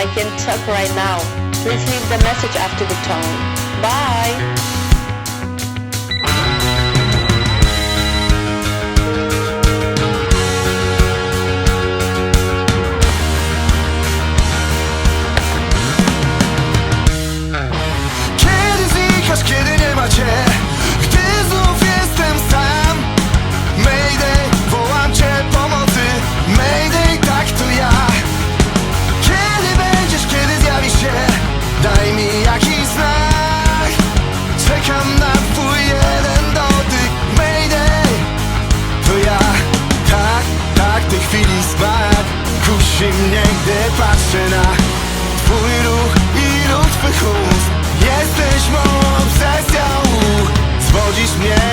I can talk right now. Please leave the message after the tone. Bye!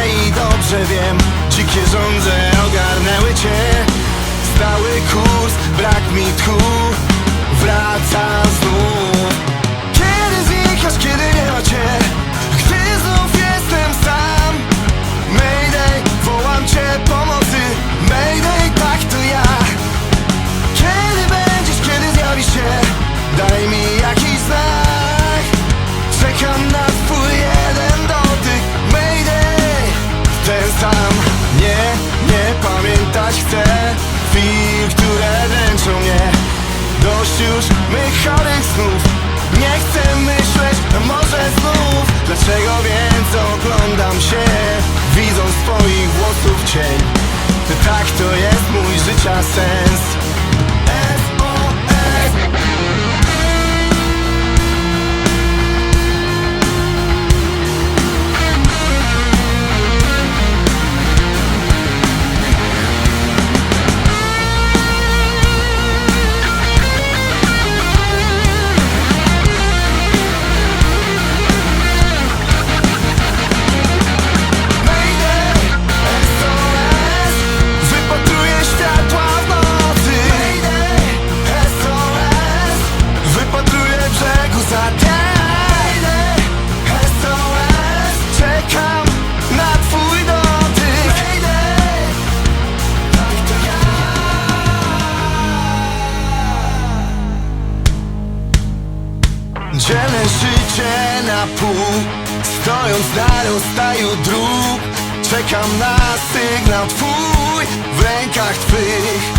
i dobrze wiem. Dzikie żądze ogarnęły cię. Stały kurs, brak mi tchu. to jest mój życia sen? Dzielę życie na pół. Stojąc na rozstaju dróg Czekam na sygnał twój W rękach twych.